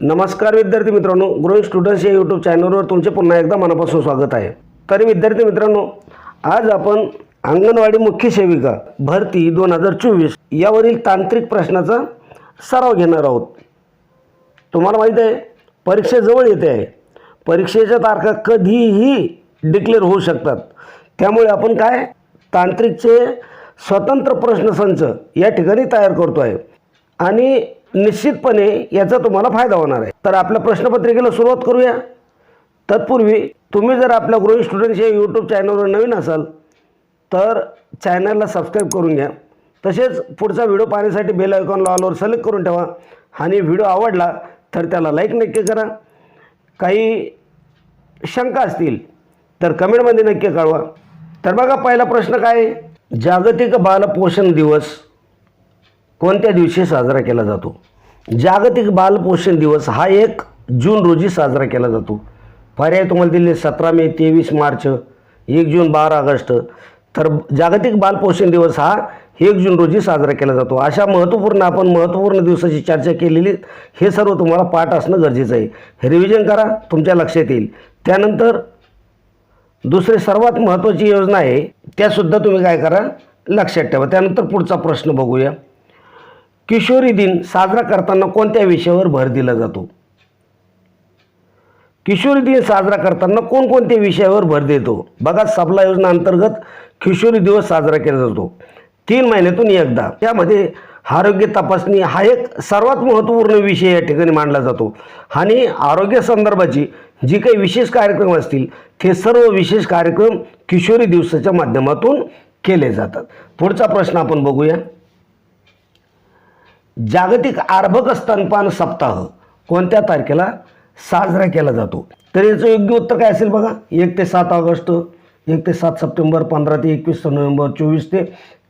नमस्कार विद्यार्थी मित्रांनो ग्रोईंग स्टुडंट्स या यूट्यूब चॅनलवर तुमचे पुन्हा एकदा मनापासून स्वागत आहे. तरी विद्यार्थी मित्रांनो आज आपण अंगणवाडी मुख्य सेविका भरती दोन हजार चोवीस यावरील तांत्रिक प्रश्नाचा सराव घेणार आहोत. तुम्हाला माहीत आहे परीक्षा जवळ येते आहे. परीक्षेच्या तारखा कधीही डिक्लेअर होऊ शकतात. त्यामुळे आपण काय तांत्रिकचे स्वतंत्र प्रश्नसंच या ठिकाणी तयार करतो आहे आणि निश्चितपणे याचा तुम्हाला फायदा होणार आहे. तर आपल्या प्रश्नपत्रिकेला सुरुवात करूया. तत्पूर्वी तुम्ही जर आपल्या ग्रोईंग स्टुडंट्स या यूट्यूब चॅनलवर नवीन असाल तर चॅनलला सबस्क्राईब करून घ्या. तसेच पुढचा व्हिडिओ पाहण्यासाठी बेल आयकॉन लॉलवर सिलेक्ट करून ठेवा. आणि व्हिडिओ आवडला तर त्याला लाईक नक्की करा. काही शंका असतील तर कमेंटमध्ये नक्की कळवा. तर बघा पहिला प्रश्न काय जागतिक बालपोषण दिवस. कोणत्या दिवशी साजरा केला जातो? जागतिक बालपोषण दिवस हा एक जून रोजी साजरा केला जातो. पर्याय तुम्हाला दिले सतरा मे तेवीस मार्च एक जून बारा ऑगस्ट. तर जागतिक बालपोषण दिवस हा एक जून रोजी साजरा केला जातो. अशा महत्त्वपूर्ण आपण महत्त्वपूर्ण दिवसाची चर्चा केलेली हे सर्व तुम्हाला पाठ असणं गरजेचं आहे. रिव्हिजन करा तुमच्या लक्षात येईल. त्यानंतर दुसरी सर्वात महत्त्वाची योजना आहे त्यासुद्धा तुम्ही काय करा लक्षात ठेवा. त्यानंतर पुढचा प्रश्न बघूया. किशोरी दिन साजरा करताना कोणत्या विषयावर भर दिला जातो? किशोरी दिन साजरा करताना कोणकोणत्या विषयावर भर देतो? बघा सबला योजना अंतर्गत किशोरी दिवस साजरा केला जातो. तीन महिन्यातून एकदा. त्यामध्ये आरोग्य तपासणी हा एक सर्वात महत्त्वपूर्ण विषय या ठिकाणी मांडला जातो. आणि आरोग्य संदर्भाची जी काही विशेष कार्यक्रम असतील ते सर्व विशेष कार्यक्रम किशोरी दिवसाच्या माध्यमातून केले जातात. पुढचा प्रश्न आपण बघूया. जागतिक आर्भक स्तनपान सप्ताह कोणत्या तारखेला साजरा केला जातो? तर याचं योग्य उत्तर काय असेल बघा? एक ते सात ऑगस्ट एक ते सात सप्टेंबर पंधरा ते एकवीस नोव्हेंबर चोवीस ते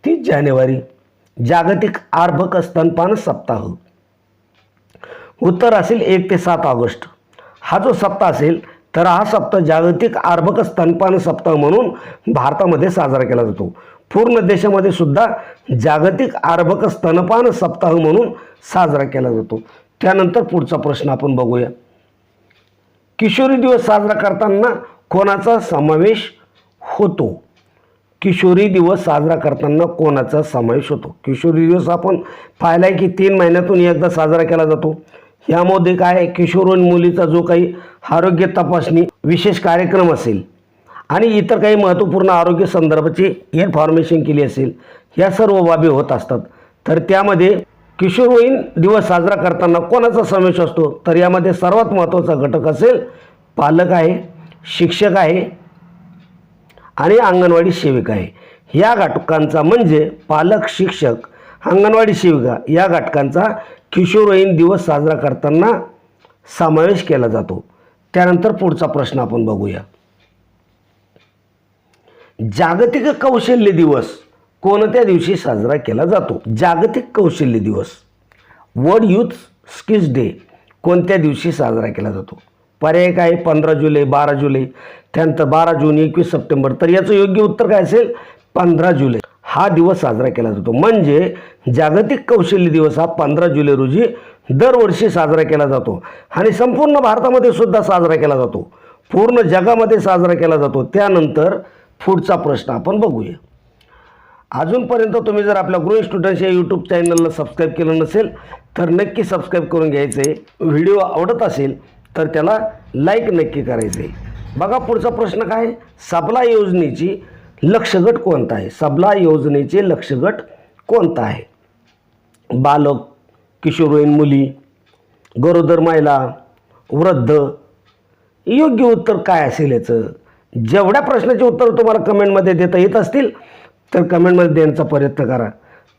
तीस जानेवारी. जागतिक आर्भक स्तनपान सप्ताह. उत्तर असेल एक ते सात ऑगस्ट. हा जो सप्ताह असेल तर हा सप्ताह जागतिक आर्भक स्तनपान सप्ताह म्हणून भारतामध्ये साजरा केला जातो. पूर्ण देशामध्ये सुद्धा जागतिक आरभक स्तनपान सप्ताह म्हणून साजरा केला जातो. त्यानंतर पुढचा प्रश्न आपण बघूया. किशोरी दिवस साजरा करताना कोणाचा समावेश होतो? किशोरी दिवस साजरा करताना कोणाचा समावेश होतो? किशोरी दिवस आपण पाहिला आहे की तीन महिन्यातून एकदा साजरा केला जातो. यामध्ये काय आहे, किशोरवयीन मुलीचा जो काही आरोग्य तपासणी विशेष कार्यक्रम असेल आणि इतर काही महत्त्वपूर्ण आरोग्य संदर्भाची इन्फॉर्मेशन केली असेल या सर्व बाबी होत असतात. तर त्यामध्ये किशोरवयीन दिवस साजरा करताना कोणाचा समावेश असतो? तर यामध्ये सर्वात महत्त्वाचा घटक असेल पालक आहे शिक्षक आहे आणि अंगणवाडी सेविका आहे. या घटकांचा म्हणजे पालक शिक्षक अंगणवाडी सेविका या घटकांचा किशोरवयीन दिवस साजरा करताना समावेश केला जातो. त्यानंतर पुढचा प्रश्न आपण बघूया. जागतिक कौशल्य दिवस कोणत्या दिवशी साजरा केला जातो? जागतिक कौशल्य दिवस. वर्ल्ड यूथ स्किल्स डे कोणत्या दिवशी साजरा केला जातो? पर्याय काय? पंधरा जुलै बारा जुलै. त्यानंतर बारा जून एकवीस सप्टेंबर. तर याचं योग्य उत्तर काय असेल? पंधरा जुलै. हा दिवस साजरा केला जातो. म्हणजे जागतिक कौशल्य दिवस हा पंधरा जुलै रोजी दरवर्षी साजरा केला जातो. आणि संपूर्ण भारतामध्ये सुद्धा साजरा केला जातो. पूर्ण जगामध्ये साजरा केला जातो. त्यानंतर पुढचा प्रश्न आपण बघूया. अजूनपर्यंत तुम्ही जर आपल्या गृह स्टुडंट्स या यूट्यूब चॅनलला सबस्क्राईब केलं नसेल तर नक्की सबस्क्राईब करून घ्यायचं. आहे व्हिडिओ आवडत असेल तर त्याला लाईक नक्की करायचं. आहे बघा पुढचा प्रश्न काय? आहे? सबला योजनेची लक्षगट कोणता आहे? सबला योजनेचे लक्षगट कोणता आहे? बालक किशोरवयीन मुली गरोदर महिला वृद्ध योग्य उत्तर काय असेल याचं? जेवढ्या प्रश्नाचे उत्तर तुम्हाला कमेंटमध्ये देता येत असतील तर कमेंटमध्ये देण्याचा प्रयत्न करा.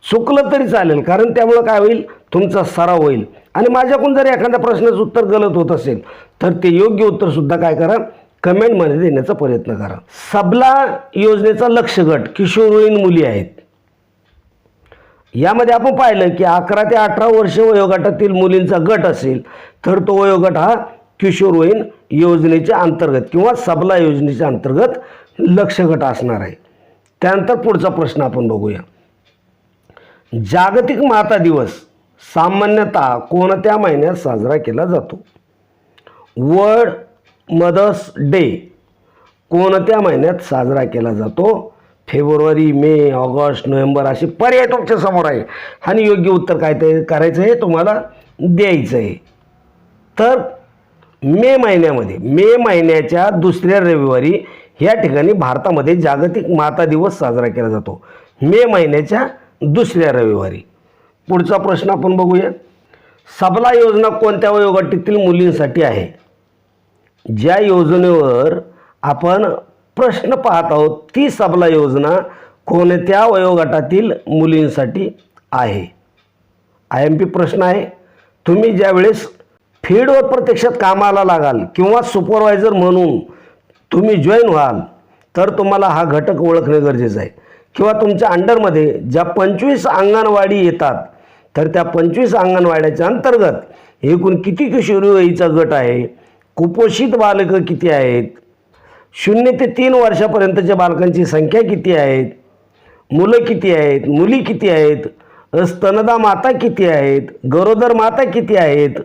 चुकलं तरी चालेल कारण त्यामुळं काय होईल? तुमचा सराव होईल. आणि माझ्याकडून जर एखाद्या प्रश्नाचं उत्तर गलत होत असेल तर ते योग्य उत्तरसुद्धा काय करा? कमेंटमध्ये देण्याचा प्रयत्न करा. सबला योजनेचा लक्ष गट किशोरवयीन मुली आहेत. यामध्ये आपण पाहिलं की अकरा ते अठरा वर्ष वयोगटातील मुलींचा गट असेल तर तो वयोगट हा किशोरवयीन योजनेच्या अंतर्गत किंवा सबला योजनेच्या अंतर्गत लक्ष गट असणार आहे. त्यानंतर पुढचा प्रश्न आपण बघूया. जागतिक माता दिवस सामान्यतः कोणत्या महिन्यात साजरा केला जातो? वर्ल्ड मदर्स डे कोणत्या महिन्यात साजरा केला जातो? फेब्रुवारी मे ऑगस्ट नोव्हेंबर असे पर्याय तुमच्यासमोर आहे. आणि योग्य उत्तर काय ते करायचं आहे? तुम्हाला द्यायचं आहे. तर मे महिन्यामध्ये मे महिन्याच्या दुसऱ्या रविवारी या ठिकाणी भारतामध्ये जागतिक माता दिवस साजरा केला जातो. मे महिन्याच्या दुसऱ्या रविवारी. पुढचा प्रश्न आपण बघूया. सबला योजना कोणत्या वयोगटातील मुलींसाठी आहे? ज्या योजनेवर आपण प्रश्न पाहत आहोत ती सबला योजना कोणत्या वयोगटातील मुलींसाठी आहे? आय एम पी प्रश्न आहे. तुम्ही ज्यावेळेस फील्डवर प्रत्यक्षात कामाला लागाल किंवा सुपरवायझर म्हणून तुम्ही जॉईन व्हाल तर तुम्हाला हा घटक ओळखणे गरजेचं आहे. किंवा तुमच्या अंडरमध्ये ज्या पंचवीस अंगणवाडी येतात तर त्या पंचवीस अंगणवाड्याच्या अंतर्गत एकूण किती किशोरीवयीचा गट आहे कुपोषित बालकं किती आहेत शून्य ते तीन वर्षापर्यंतच्या बालकांची संख्या किती आहेत मुलं किती आहेत मुली किती आहेत स्तनदा माता किती आहेत गरोदर माता किती आहेत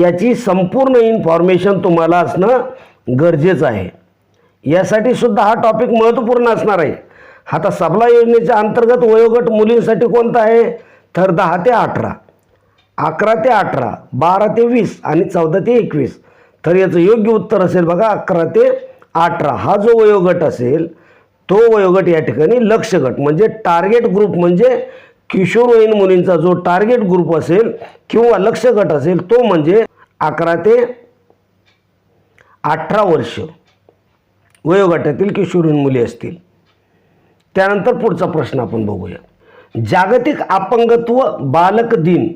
याची संपूर्ण इन्फॉर्मेशन तुम्हाला असणं गरजेचं आहे. यासाठी सुद्धा हा टॉपिक महत्त्वपूर्ण असणार आहे. आता सबला योजनेच्या अंतर्गत वयोगट मुलींसाठी कोणता आहे? तर दहा ते अठरा अकरा ते अठरा बारा ते वीस आणि चौदा ते एकवीस. तर याचं योग्य उत्तर असेल बघा अकरा ते अठरा. हा जो वयोगट असेल तो वयोगट या ठिकाणी लक्ष गट म्हणजे टार्गेट ग्रुप म्हणजे किशोरवयीन मुलींचा जो टार्गेट ग्रुप असेल किंवा लक्ष गट असेल तो म्हणजे अकरा ते अठरा वर्ष वयोगटातील किशोरवयीन मुली असतील. त्यानंतर पुढचा प्रश्न आपण बघूया. जागतिक अपंगत्व बालक दिन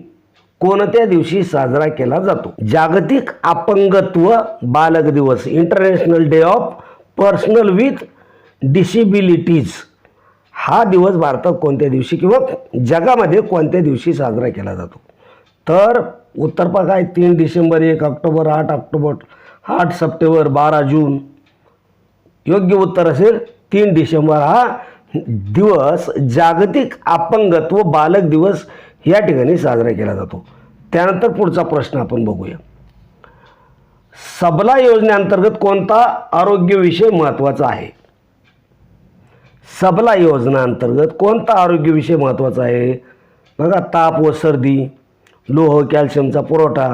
कोणत्या दिवशी साजरा केला जातो? जागतिक अपंगत्व बालक दिवस international day of personal with disabilities हा दिवस भारतात कोणत्या दिवशी किंवा जगामध्ये कोणत्या दिवशी साजरा केला जातो? तर उत्तर पाक आहे तीन डिसेंबर एक ऑक्टोबर आठ ऑक्टोबर आठ सप्टेंबर बारा जून. योग्य उत्तर असेल तीन डिसेंबर हा दिवस जागतिक अपंगत्व बालक दिवस या ठिकाणी साजरा केला जातो. त्यानंतर पुढचा प्रश्न आपण बघूया. सबला योजनेअंतर्गत कोणता आरोग्य विषय महत्त्वाचा आहे? सबला योजना अंतर्गत कोणता आरोग्य विषय महत्त्वाचा आहे? बघा ताप व सर्दी लोह कॅल्शियमचा पुरवठा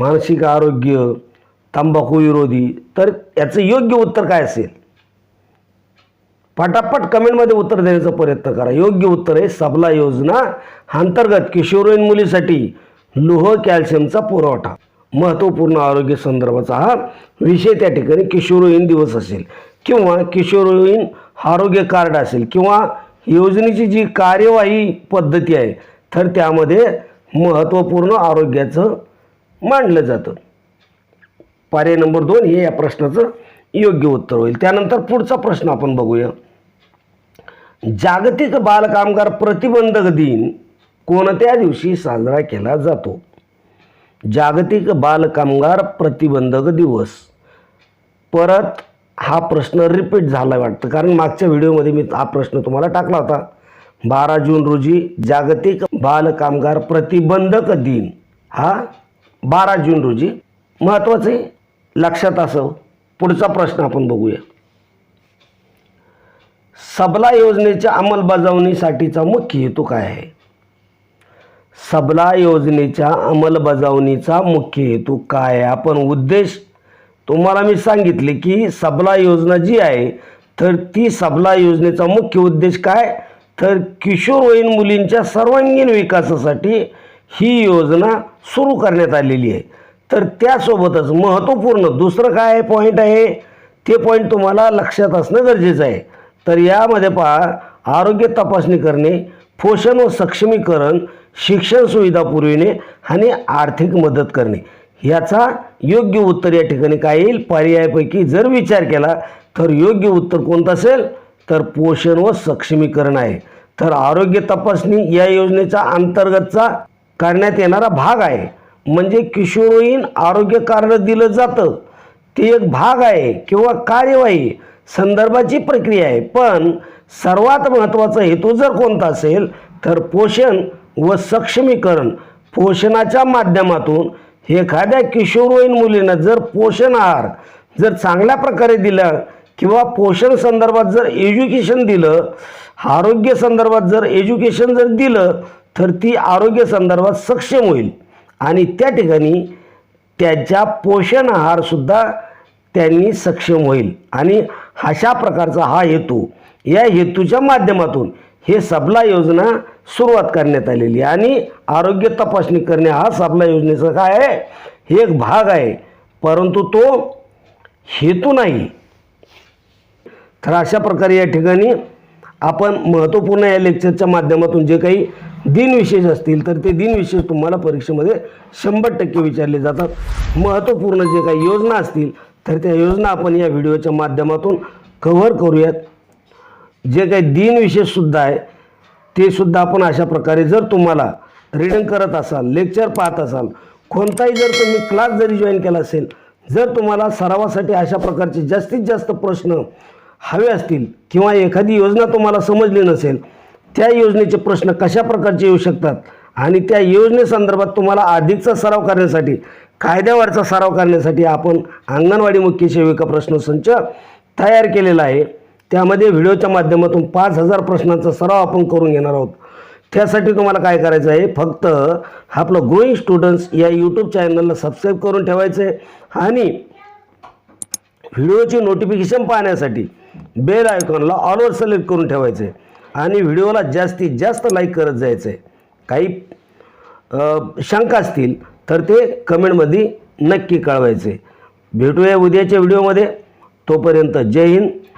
मानसिक आरोग्य तंबाखू विरोधी तर याचं योग्य उत्तर काय असेल? पटापट कमेंटमध्ये उत्तर देण्याचा प्रयत्न करा. योग्य उत्तर आहे सबला योजना अंतर्गत किशोरवयीन मुलीसाठी लोह कॅल्शियमचा पुरवठा. महत्त्वपूर्ण आरोग्य संदर्भाचा हा विषय त्या ठिकाणी किशोरवयीन दिवस असेल. किंवा किशोरवयीन आरोग्य कार्ड असेल किंवा योजनेची जी कार्यवाही पद्धती आहे तर त्यामध्ये महत्त्वपूर्ण आरोग्याचं मांडलं जातं. पर्याय नंबर दोन हे या प्रश्नाचं योग्य उत्तर होईल. त्यानंतर पुढचा प्रश्न आपण बघूया. जागतिक बालकामगार प्रतिबंधक दिन कोणत्या दिवशी साजरा केला जातो? जागतिक बालकामगार प्रतिबंधक दिवस. परत हा प्रश्न रिपीट झाला वाटतं. कारण मागच्या व्हिडिओमध्ये मी हा प्रश्न तुम्हाला टाकला होता. बारा जून रोजी जागतिक बालकामगार प्रतिबंधक दिन. हा? बारा जून रोजी. महत्त्वाचं आहे. लक्षात असं. पुढचा प्रश्न आपण बघूया. सबला योजनेच्या अंमलबजावणीसाठीचा मुख्य हेतू काय आहे? सबला योजनेच्या अंमलबजावणीचा मुख्य हेतू काय आहे? आपण उद्देश तुम्हाला मी सांगितले की सबला योजना जी आहे तर ती सबला योजनेचा मुख्य उद्देश काय? तर किशोरवयीन मुलींच्या सर्वांगीण विकासासाठी ही योजना सुरू करण्यात आलेली आहे. तर त्यासोबतच महत्त्वपूर्ण दुसरं काय पॉईंट आहे? ते पॉईंट तुम्हाला लक्षात असणं गरजेचं आहे. तर यामध्ये पहा आरोग्य तपासणी करणे पोषण व सक्षमीकरण शिक्षण सुविधा पुरविणे आणि आर्थिक मदत करणे. याचा योग्य उत्तर या ठिकाणी काय येईल? पर्यायापैकी जर विचार केला तर योग्य उत्तर कोणतं असेल? तर पोषण व सक्षमीकरण आहे. तर आरोग्य तपासणी या योजनेचा अंतर्गतचा करण्यात येणारा भाग आहे. म्हणजे किशोरवयीन आरोग्य कार्ड दिलं जातं. ते एक भाग आहे किंवा कार्यवाही संदर्भाची प्रक्रिया आहे. पण सर्वात महत्त्वाचा हेतू जर कोणता असेल तर पोषण व सक्षमीकरण पोषणाच्या माध्यमातून एखाद्या किशोरवयीन मुलीनं जर पोषण आहार जर चांगल्या प्रकारे दिला किंवा पोषण संदर्भात जर एज्युकेशन दिलं आरोग्य संदर्भात जर एज्युकेशन जर दिलं तर ती आरोग्य संदर्भात सक्षम होईल. आणि त्या ठिकाणी त्याच्या पोषण आहारसुद्धा त्यांनी सक्षम होईल. आणि अशा प्रकारचा हा हेतू या हेतूच्या माध्यमातून हे सबला योजना सुरुवात करण्यात आलेली आहे. आणि आरोग्य तपासणी करणे हा सापला योजनेचा काय आहे. हे एक भाग आहे. परंतु तो हेतू नाही. तर अशा प्रकारे या ठिकाणी आपण महत्त्वपूर्ण या लेक्चरच्या माध्यमातून जे काही दिनविशेष असतील तर ते दिनविशेष तुम्हाला परीक्षेमध्ये शंभर टक्के विचारले जातात. महत्त्वपूर्ण जे काही योजना असतील तर त्या योजना आपण या व्हिडिओच्या माध्यमातून कव्हर करूयात. जे काही दिनविशेषसुद्धा आहे ते सुद्धा आपण अशा प्रकारे जर तुम्हाला रिडिंग करत असाल लेक्चर पाहत असाल कोणताही जर तुम्ही क्लास जरी जॉईन केला असेल जर तुम्हाला सरावासाठी अशा प्रकारचे जास्तीत जास्त प्रश्न हवे असतील किंवा एखादी योजना तुम्हाला समजली नसेल त्या योजनेचे प्रश्न कशा प्रकारचे येऊ शकतात आणि त्या योजनेसंदर्भात तुम्हाला अधिकचा सराव करण्यासाठी कायद्यावरचा सराव करण्यासाठी आपण अंगणवाडी मुख्य सेविका प्रश्नसंच तयार केलेला आहे. त्यामध्ये व्हिडिओच्या माध्यमातून पाच हजार प्रश्नांचा सराव आपण करून घेणार आहोत. त्यासाठी तुम्हाला काय करायचं आहे? फक्त आपलं ग्रोईंग स्टुडंट्स या यूट्यूब चॅनलला सबस्क्राईब करून ठेवायचं आहे आणि व्हिडिओची नोटिफिकेशन पाहण्यासाठी बेल आयकॉनला ऑलवर सिलेक्ट करून ठेवायचं आहे. आणि व्हिडिओला जास्तीत जास्त लाईक करत जायचं आहे. काही शंका असतील तर ते कमेंटमध्ये नक्की कळवायचे भेटूया उद्याच्या व्हिडिओमध्ये तोपर्यंत जय हिंद.